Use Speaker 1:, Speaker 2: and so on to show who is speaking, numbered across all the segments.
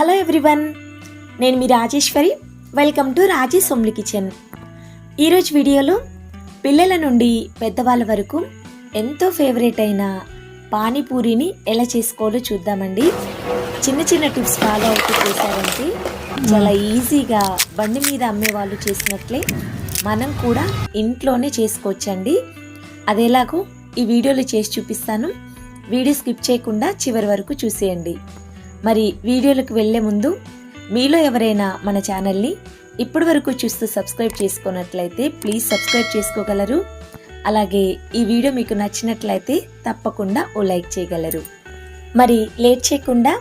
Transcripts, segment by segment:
Speaker 1: Hello everyone నేను మీ Rajeshwari. Welcome to Rajesh Somli kitchen ఈరోజు వీడియోలో పిల్లల నుండి పెద్దవాళ్ళ వరకు ఎంతో ఫేవరెట్ అయిన పానీపూరిని ఎలా చేసుకోవాలో చూద్దామండి. చిన్న చిన్న టిప్స్ ఫాలో అవుతూ చేశారంటే చాలా ఈజీగా బండి మీద అమ్మే వాళ్ళు చేసినట్లే మనం కూడా ఇంట్లోనే చేసుకోవచ్చండి. అదేలాగో ఈ వీడియోలో చేసి చూపిస్తాను. వీడియో స్కిప్ చేయకుండా చివరి వరకు చూసేయండి. మరి వీడియోలకు వెళ్ళే ముందు మీలో ఎవరైనా మన ఛానల్ని ఇప్పటి వరకు చూస్తూ సబ్స్క్రైబ్ చేసుకున్నట్లయితే ప్లీజ్ సబ్స్క్రైబ్ చేసుకోగలరు. అలాగే ఈ వీడియో మీకు నచ్చినట్లయితే తప్పకుండా ఓ లైక్ చేయగలరు. మరి లేట్ చేయకుండా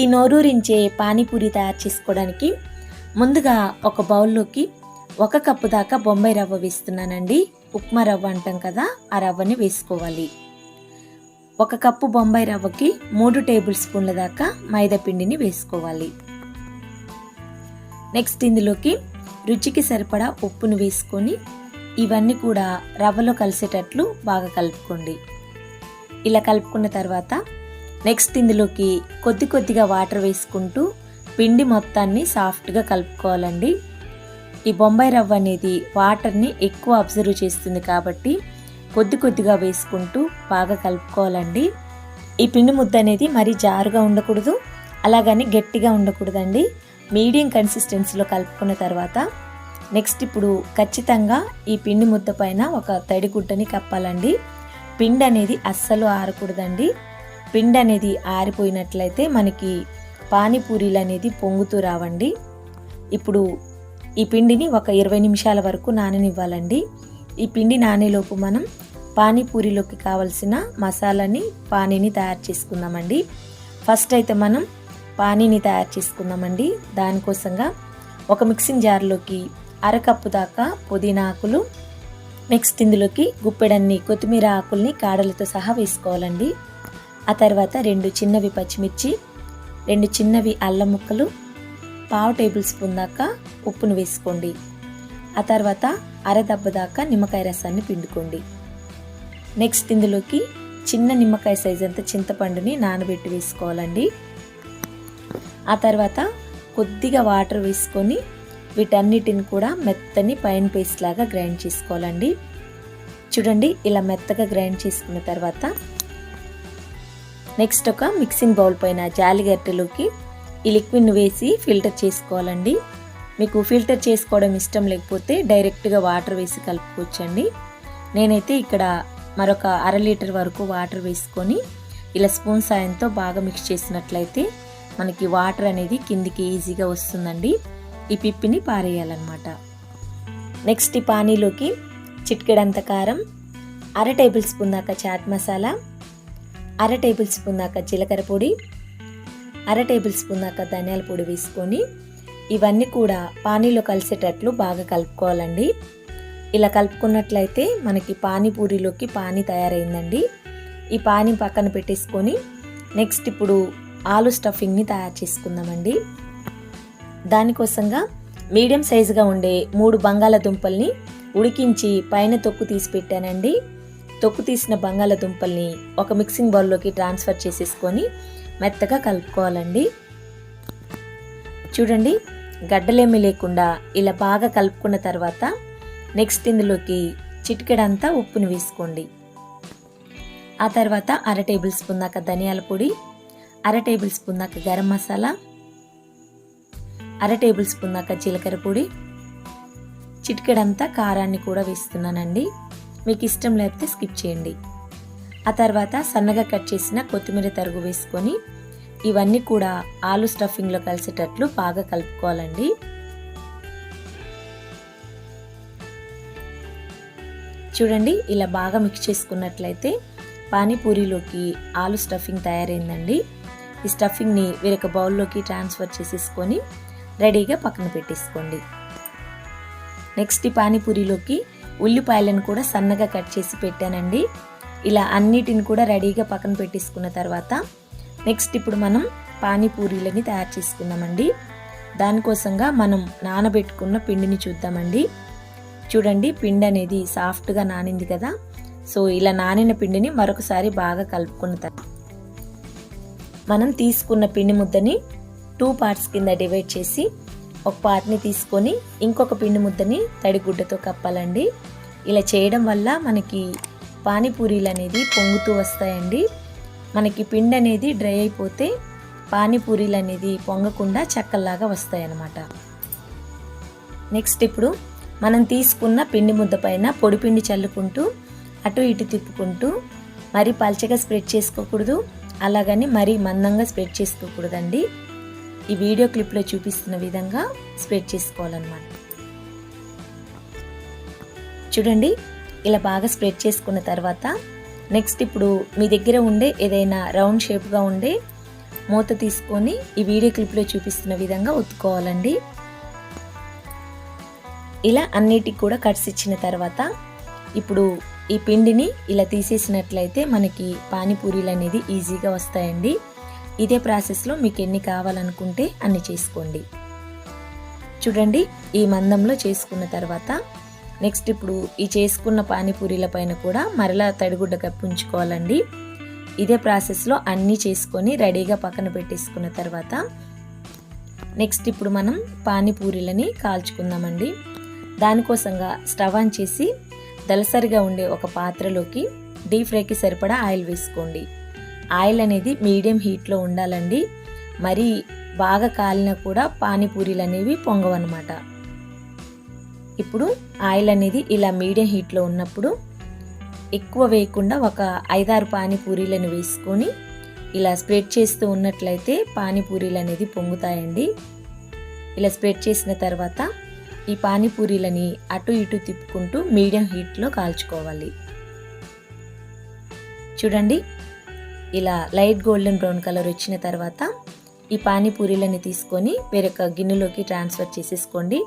Speaker 1: ఈ నోరూరించే పానీపూరి తయారు చేసుకోవడానికి ముందుగా ఒక బౌల్లోకి ఒక కప్పు దాకా బొంబాయి రవ్వ వేస్తున్నానండి. ఉప్మా రవ్వ అంటాం కదా ఆ రవ్వని వేసుకోవాలి. ఒక కప్పు బొంబాయి రవ్వకి మూడు టేబుల్ స్పూన్ల దాకా మైదా పిండిని వేసుకోవాలి. నెక్స్ట్ ఇందులోకి రుచికి సరిపడా ఉప్పును వేసుకొని ఇవన్నీ కూడా రవ్వలో కలిసేటట్లు బాగా కలుపుకోండి. ఇలా కలుపుకున్న తర్వాత నెక్స్ట్ ఇందులోకి కొద్ది కొద్దిగా వాటర్ వేసుకుంటూ పిండి మొత్తాన్ని సాఫ్ట్గా కలుపుకోవాలండి. ఈ బొంబాయి రవ్వ అనేది వాటర్ని ఎక్కువ అబ్జర్వ్ చేస్తుంది కాబట్టి కొద్ది కొద్దిగా వేసుకుంటూ బాగా కలుపుకోవాలండి. ఈ పిండి ముద్ద అనేది మరీ జారుగా ఉండకూడదు అలాగని గట్టిగా ఉండకూడదండి. మీడియం కన్సిస్టెన్సీలో కలుపుకున్న తర్వాత నెక్స్ట్ ఇప్పుడు ఖచ్చితంగా ఈ పిండి ముద్ద పైన ఒక తడి గుడ్డని కప్పాలండి. పిండి అనేది అస్సలు ఆరకూడదండి. పిండి అనేది ఆరిపోయినట్లయితే మనకి పానీపూరీలు అనేది పొంగుతూ రావండి. ఇప్పుడు ఈ పిండిని ఒక ఇరవై నిమిషాల వరకు నాననివ్వాలండి. ఈ పిండి నానేలోపు మనం పానీపూరిలోకి కావలసిన మసాలాని పానీని తయారు చేసుకుందామండి. ఫస్ట్ అయితే మనం పానీని తయారు చేసుకుందామండి. దానికోసంగా ఒక మిక్సింగ్ జార్లోకి అరకప్పు దాకా పుదీనా ఆకులు నెక్స్ట్ ఇందులోకి గుప్పెడన్ని కొత్తిమీర ఆకుల్ని కాడలతో సహా వేసుకోవాలండి. ఆ తర్వాత రెండు చిన్నవి పచ్చిమిర్చి రెండు చిన్నవి అల్లం ముక్కలు పావు టేబుల్ స్పూన్ దాకా ఉప్పును వేసుకోండి. ఆ తర్వాత అరదబ్బ దాకా నిమ్మకాయ రసాన్ని పిండుకోండి. నెక్స్ట్ ఇందులోకి చిన్న నిమ్మకాయ సైజ్ అంత చింతపండుని నానబెట్టి వేసుకోవాలండి. ఆ తర్వాత కొద్దిగా వాటర్ వేసుకొని వీటన్నిటిని కూడా మెత్తని పైన పేస్ట్ లాగా గ్రైండ్ చేసుకోవాలండి. చూడండి ఇలా మెత్తగా గ్రైండ్ చేసుకున్న తర్వాత నెక్స్ట్ ఒక మిక్సింగ్ బౌల్ పైన జాలిగట్టెలోకి ఈ లిక్విడ్ని వేసి ఫిల్టర్ చేసుకోవాలండి. మీకు ఫిల్టర్ చేసుకోవడం ఇష్టం లేకపోతే డైరెక్ట్గా వాటర్ వేసి కలుపుకోవచ్చండి. నేనైతే ఇక్కడ మరొక అర లీటర్ వరకు వాటర్ వేసుకొని ఇలా స్పూన్ సాయంతో బాగా మిక్స్ చేసినట్లయితే మనకి వాటర్ అనేది కిందికి ఈజీగా వస్తుందండి. ఈ పిప్పిని పారేయాలన్నమాట. నెక్స్ట్ ఈ పానీలోకి చిట్కెడంత కారం అర టేబుల్ స్పూన్ దాకా చాట్ మసాలా అర టేబుల్ స్పూన్ దాకా జీలకర్ర పొడి అర టేబుల్ స్పూన్ దాకా ధనియాల పొడి వేసుకొని ఇవన్నీ కూడా పానీలో కలిసేటట్లు బాగా కలుపుకోవాలండి. ఇలా కలుపుకున్నట్లయితే మనకి పానీపూరిలోకి పానీ తయారైందండి. ఈ పానీ పక్కన పెట్టేసుకొని నెక్స్ట్ ఇప్పుడు ఆలు స్టఫింగ్ని తయారు చేసుకుందామండి. దానికోసంగా మీడియం సైజుగా ఉండే మూడు బంగాళాదుంపల్ని ఉడికించి పైన తొక్కు తీసి పెట్టానండి. తొక్కు తీసిన బంగాళాదుంపల్ని ఒక మిక్సింగ్ బౌల్లోకి ట్రాన్స్ఫర్ చేసేసుకొని మెత్తగా కలుపుకోవాలండి. చూడండి గడ్డలేమీ లేకుండా ఇలా బాగా కలుపుకున్న తర్వాత నెక్స్ట్ ఇందులోకి చిటికెడంతా ఉప్పుని వేసుకోండి. ఆ తర్వాత అర టేబుల్ స్పూన్ దాకా ధనియాల పొడి అర టేబుల్ స్పూన్ దాకా గరం మసాలా అర టేబుల్ స్పూన్ దాకా జీలకర్ర పొడి. చిటికెడంతా కారాన్ని కూడా వేస్తున్నానండి. మీకు ఇష్టం లేకపోతే స్కిప్ చేయండి. ఆ తర్వాత సన్నగా కట్ చేసిన కొత్తిమీర తరుగు వేసుకొని ఇవన్నీ కూడా ఆలు స్టఫింగ్లో కలిసేటట్లు బాగా కలుపుకోవాలండి. చూడండి ఇలా బాగా మిక్స్ చేసుకున్నట్లయితే పానీపూరిలోకి ఆలు స్టఫింగ్ తయారైందండి. ఈ స్టఫింగ్ని వేరొక బౌల్లోకి ట్రాన్స్ఫర్ చేసేసుకొని రెడీగా పక్కన పెట్టేసుకోండి. నెక్స్ట్ ఈ పానీపూరిలోకి ఉల్లిపాయలను కూడా సన్నగా కట్ చేసి పెట్టానండి. ఇలా అన్నిటిని కూడా రెడీగా పక్కన పెట్టేసుకున్న తర్వాత నెక్స్ట్ ఇప్పుడు మనం పానీపూరీలని తయారు చేసుకుందామండి. దానికోసంగా మనం నానబెట్టుకున్న పిండిని చూద్దామండి. చూడండి పిండి అనేది సాఫ్ట్గా నానింది కదా. సో ఇలా నానిన పిండిని మరొకసారి బాగా కలుపుకున్న తర్వాత మనం తీసుకున్న పిండి ముద్దని టూ పార్ట్స్ కింద డివైడ్ చేసి ఒక పార్ట్ని తీసుకొని ఇంకొక పిండి ముద్దని తడిగుడ్డతో కప్పాలండి. ఇలా చేయడం వల్ల మనకి పానీపూరీలు అనేది పొంగుతూ వస్తాయండి. మనకి పిండి అనేది డ్రై అయిపోతే పానీపూరీలు అనేది పొంగకుండా చెక్కల్లాగా వస్తాయి అన్నమాట నెక్స్ట్ ఇప్పుడు మనం తీసుకున్న పిండి ముద్ద పైన పొడిపిండి చల్లుకుంటూ అటు ఇటు తిప్పుకుంటూ మరీ పల్చగా స్ప్రెడ్ చేసుకోకూడదు అలాగని మరీ మందంగా స్ప్రెడ్ చేసుకోకూడదండి. ఈ వీడియో క్లిప్లో చూపిస్తున్న విధంగా స్ప్రెడ్ చేసుకోవాలన్నమాట. చూడండి ఇలా బాగా స్ప్రెడ్ చేసుకున్న తర్వాత నెక్స్ట్ ఇప్పుడు మీ దగ్గర ఉండే ఏదైనా రౌండ్ షేప్గా ఉండే మూత తీసుకొని ఈ వీడియో క్లిప్లో చూపిస్తున్న విధంగా ఉత్తుకోవాలండి ఇలా అన్నిటికి కూడా కట్స్ ఇచ్చిన తర్వాత ఇప్పుడు ఈ పిండిని ఇలా తీసేసినట్లయితే మనకి పానీపూరీలు అనేది ఈజీగా వస్తాయండి. ఇదే ప్రాసెస్లో మీకు ఎన్ని కావాలనుకుంటే అన్ని చేసుకోండి. చూడండి ఈ మందంలో చేసుకున్న తర్వాత నెక్స్ట్ ఇప్పుడు ఈ చేసుకున్న పానీపూరీల పైన కూడా మరలా తడిగుడ్డ కప్పి ఉంచుకోవాలండి ఇదే ప్రాసెస్లో అన్నీ చేసుకొని రెడీగా పక్కన పెట్టేసుకున్న తర్వాత నెక్స్ట్ ఇప్పుడు మనం పానీపూరీలని కాల్చుకుందామండి. దానికోసంగా స్టవ్ ఆన్ చేసి దలసరిగా ఉండే ఒక పాత్రలోకి డీప్ ఫ్రైకి సరిపడా ఆయిల్ వేసుకోండి. ఆయిల్ అనేది మీడియం హీట్లో ఉండాలండి. మరి బాగా కాలినా కూడా పానీపూరీలు అనేవి పొంగవన్నమాట. ఇప్పుడు ఆయిల్ అనేది ఇలా మీడియం హీట్లో ఉన్నప్పుడు ఎక్కువ వేయకుండా ఒక ఐదారు పానీపూరీలను వేసుకొని ఇలా స్ప్రెడ్ చేస్తూ ఉన్నట్లయితే పానీపూరీలు అనేది పొంగుతాయండి. ఇలా స్ప్రెడ్ చేసిన తర్వాత ఈ పానీపూరీలని అటు ఇటు తిప్పుకుంటూ మీడియం హీట్లో కాల్చుకోవాలి. చూడండి ఇలా లైట్ గోల్డెన్ బ్రౌన్ కలర్ వచ్చిన తర్వాత ఈ పానీపూరీలని తీసుకొని వేరొక గిన్నెలోకి ట్రాన్స్ఫర్ చేసేసుకోండి.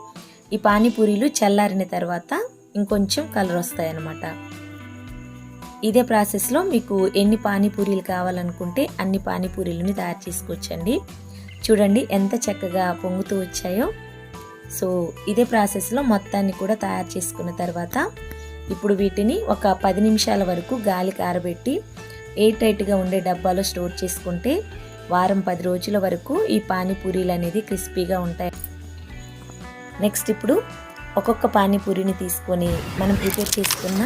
Speaker 1: ఈ పానీపూరీలు చల్లారిన తర్వాత ఇంకొంచెం కలర్ వస్తాయన్నమాట. ఇదే ప్రాసెస్లో మీకు ఎన్ని పానీపూరీలు కావాలనుకుంటే అన్ని పానీపూరీలను తయారు చేసుకోవచ్చండి. చూడండి ఎంత చక్కగా పొంగుతూ వచ్చాయో. సో ఇదే ప్రాసెస్లో మొత్తాన్ని కూడా తయారు చేసుకున్న తర్వాత ఇప్పుడు వీటిని ఒక పది నిమిషాల వరకు గాలికి ఆరబెట్టి ఎయిర్ టైట్గా ఉండే డబ్బాలో స్టోర్ చేసుకుంటే వారం పది రోజుల వరకు ఈ పానీపూరీలు అనేది క్రిస్పీగా ఉంటాయి. నెక్స్ట్ ఇప్పుడు ఒక్కొక్క పానీపూరిని తీసుకొని మనం ప్రిపేర్ చేసుకున్న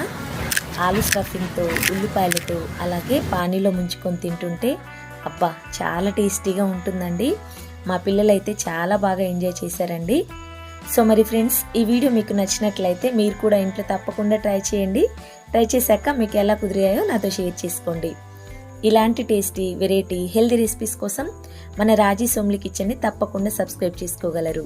Speaker 1: ఆలు స్టఫింగ్తో ఉల్లిపాయలతో అలాగే పానీలో ముంచుకొని తింటుంటే అబ్బా చాలా టేస్టీగా ఉంటుందండి. మా పిల్లలైతే చాలా బాగా ఎంజాయ్ చేశారండి. సో మరి ఫ్రెండ్స్ ఈ వీడియో మీకు నచ్చినట్లయితే మీరు కూడా ఇంట్లో తప్పకుండా ట్రై చేయండి. ట్రై చేశాక మీకు ఎలా కుదిరాయో నాతో షేర్ చేసుకోండి. ఇలాంటి టేస్టీ వెరైటీ హెల్దీ రెసిపీస్ కోసం మన రాజీ సోమ్లి కిచెన్ని తప్పకుండా సబ్స్క్రైబ్ చేసుకోగలరు.